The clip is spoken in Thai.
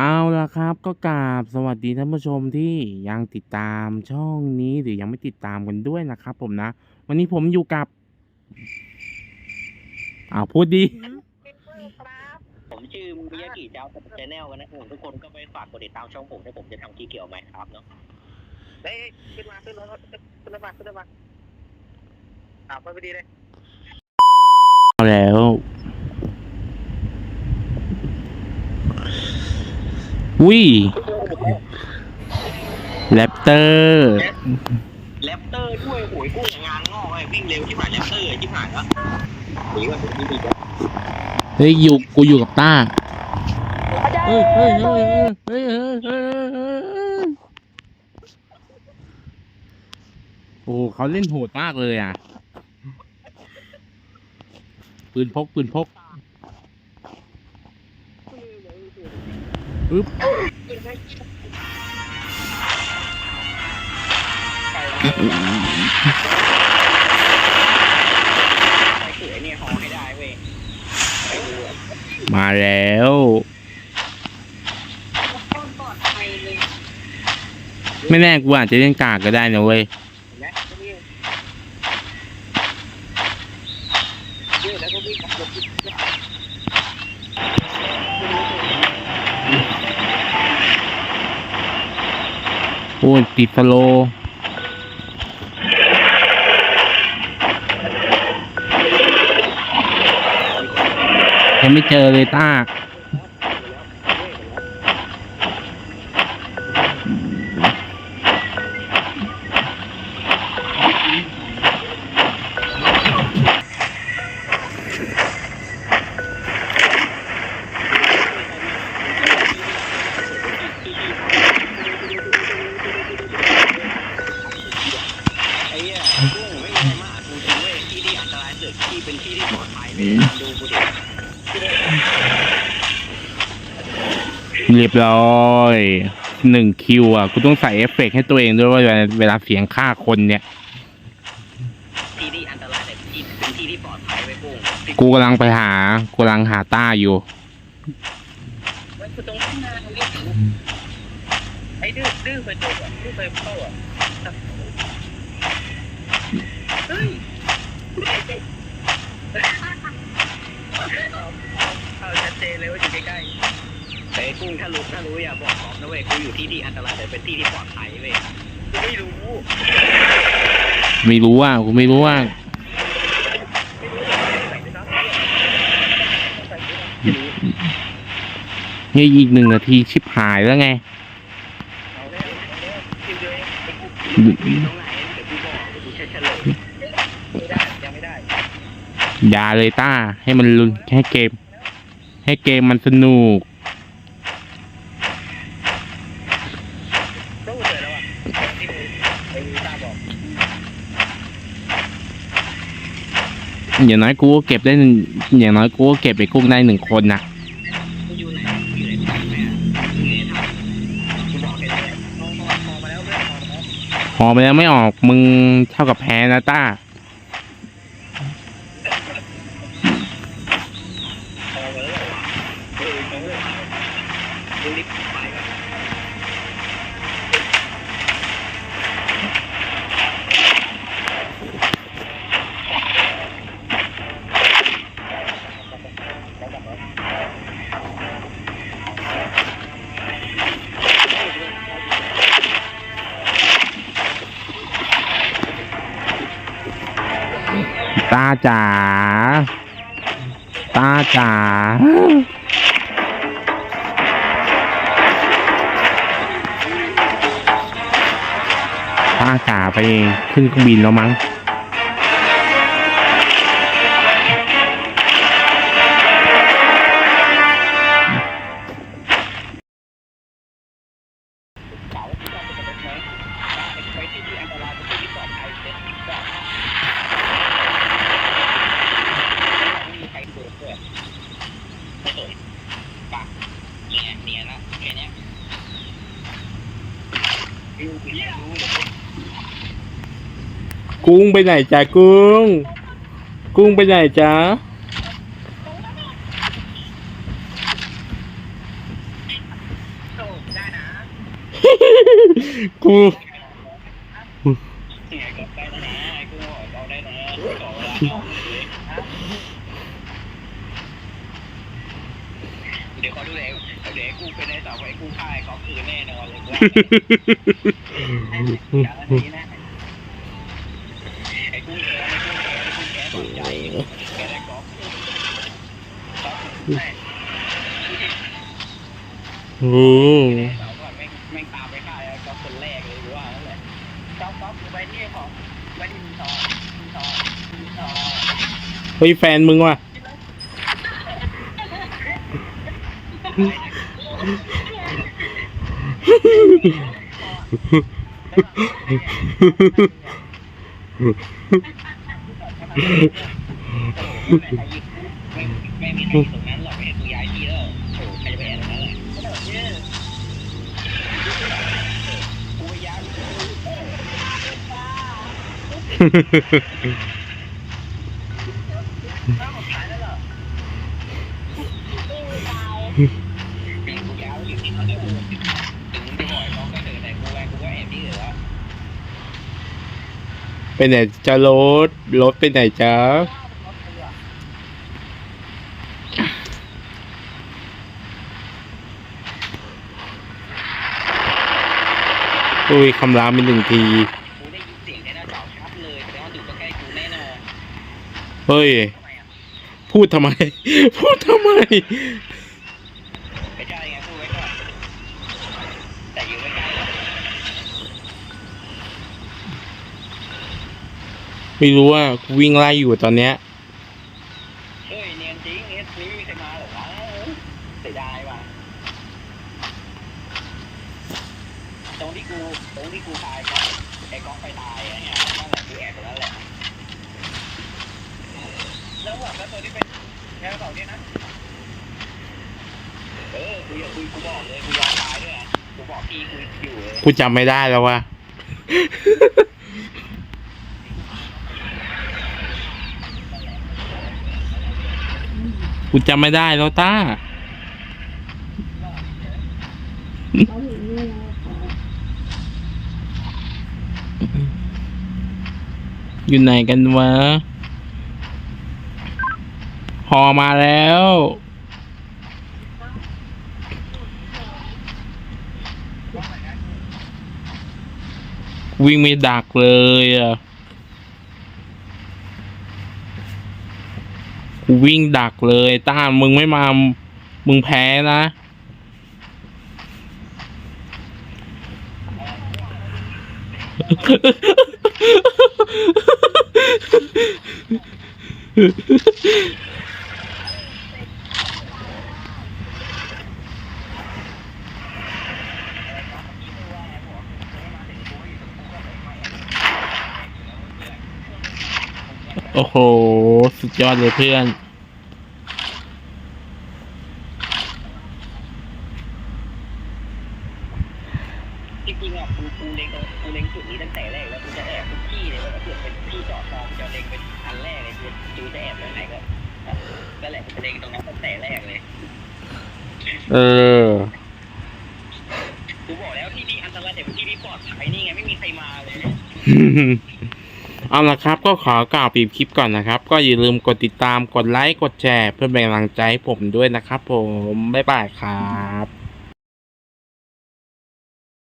เอาละครับก็กราบสวัสดีท่านผู้ชมที่ยังติดตามช่องนี้หรือยังไม่ติดตามกันด้วยนะครับ ผมนะ วันนี้ผมอยู่กับอ้าวพูดดี ผมชื่อมิยากิเจ้าสเตนแนลกันนะผมทุกคนก็ไปฝากกดติดตามช่องผมที่ผมจะทำที่เกี่ยวไหมครับเนาะเฮ้ยขึ้นมาขึ้นรถขึ้นรถมาขึ้นรถมาอ่าไปพอดีเลยเอาแล้ว วิแรปเตอร์แรปเตอร์ด้วยโหยกู้งานงอกเลยวิ่งเร็วที่หมายแรปเตอร์ที่หมายแล้วหนีว่าผมนี่ดีกว่าเฮ้ยอยู่กูอยู่กับต้าเฮ้ยเฮ้ยเฮ้ยเฮ้ยเฮ้ยเฮ้ยเฮ้ยโอ้โหเขาเล่นโหดมากเลยอะปืนพกปืนพก ปึ๊บใส่คือไอเนี่ยห่อให้ได้เว้ยไปดูอะมาแล้วไม่แน่กูอาจจะเล่นกากก็ได้นะเว้ย โอ้ยติดสโลยังไม่เจอเลยต้า ที่ที่อันตรายสุดที่เป็นที่ที่ปลอดภัยเลยดูกูดิเรียบร้อยหนึ่งคิวอะกูต้องใส่เอฟเฟกให้ตัวเองด้วยว่าเวลาเสียงฆ่าคนเนี่ยที่ที่อันตรายแต่ที่เป็นที่ที่ปลอดภัยไว้กุ้งกูกำลังไปหากูกำลังหาต้าอยู่ไว้กูตรงข้างหน้าตรงไอ้ดื้อดื้อเคยเจออะดื้อเคยเข้าอะเฮ้ย เอาชัดเจนเลยว่าอยู่ใกล้ๆไอ้กุ้งถ้ารู้ถ้ารู้อย่าบอกผมนะเว้ยกูอยู่ที่ที่อันตรายแต่เป็นที่ที่ปลอดภัยเว้ยกูไม่รู้ไม่รู้ว่ากูไม่รู้ว่านี่อีกหนึ่งนาทีชิบหายแล้วไง เอาแล้วเอาแล้วคิวเดียวเองไอ้กูอยู่ตรงไหนเดี๋ยวกูบอกเดี๋ยวกูจะเฉลยไม่ได้ยังไม่ได้ อย่าเลยต้า ให้มันรุนให้เกม ให้เกมมันสนุกอย่างน้อยกูก็เก็บได้อย่างน้อยกูก็เก็บไปกุ้งได้หนึ่งคนนะอยู่ไหอไหนแม่อยู่ไหนทำกูบอกแค่นี้มองมองมองมาแล้วเพื่อนมองมาแล้วพอไปแล้วไม่ออกมึงเท่ากับแพ้นะต้ามองมา จ๋าตาจ๋าตาจ๋าไปขึ้นเครื่องบินแล้วมั้ง กุ้งไปไหนจ้ากุ้ง กุ้งไปไหนจ้ากูเสียกับไปนะกูบอกเราได้นะ เป็นไอ้สาวไอ้กูฆ่าไอ้กอล์ฟคืนแน่นอนเลยกูว่าอย่างนี้นะไอ้กูแกไอ้กูแกไอ้กูแกสนใจแกได้กอล์ฟโอ้เราก็แม่งตามไปฆ่าไอ้กอล์ฟคนแรกเลยหรือว่านั่นแหละกอล์ฟกอล์ฟไปนี่ของไปที่มีทองมีทองมีทองเฮ้ยแฟนมึงว่ะ ไม่ไม่มีใครอยู่ตรงนั้นหรอกไม่ให้กูย้ายที่แล้วโอ้ใครจะไปแอบตรงนั้นล่ะกู ไปไหนจะรถรถไปไหนจ๊ะอุ้ยคำรามเป็นหนึ่งทีเฮ้ย พูดทำไม พูดทำไมไม่ใช่ไงพูดไว้ก่อนแต่อยู่ไม่ไกลหรอก ไม่รู้ว่ากูวิ่งไล่อยู่ตอนเนี้ยเฮ้ยเนียนจริงเอสนี้ไม่มีใครมาหรอกวะเสียดายว่ะตรงที่กูตรงที่กูตายก็ไอ้กองไปตายอะเนี่ยนั่นแหละกูแอบตรงนั้นแหละแล้วบอกแล้วตัวที่เป็นแค่เสาเนี่ยนะเออกูอย่าคุยกูบอกเลยกูยอมตายด้วยอะกูบอกพี่กูอยู่เลย กูจำไม่ได้แล้วว่ะ กูจำไม่ได้แล้วต้าอยู่ไหนกันวะหอมาแล้ว วิ่งไม่ดักเลยอะ กูวิ่งดักเลยต้านมึงไม่มา มึงแพ้นะ โอ้โห สุดยอดเลยเพื่อน จริงๆอะกูกูเล็งกูเล็งจุดนี้ตั้งแต่แรกแล้วกูจะแอบทุกที่เลยว่าถ้าเกิดเป็นที่จอดตองจะเล็งเป็นอันแรกเลยกูกูจะแอบตรงไหนก็ก็แหละกูจะเล็งตรงนั้นตั้งแต่แรกเลย เออ กูบอกแล้วที่นี่อันตรายแต่เป็นที่ที่ปลอดภัยนี่ไงไม่มีใครมาเลย เอาละครับก็ขอกล่าวปีบคลิปก่อนนะครับ ก็อย่าลืมกดติดตามกดไลค์กดแชร์ เพื่อเป็นกำลังใจให้ผมด้วยนะครับผม บ๊ายบายครับ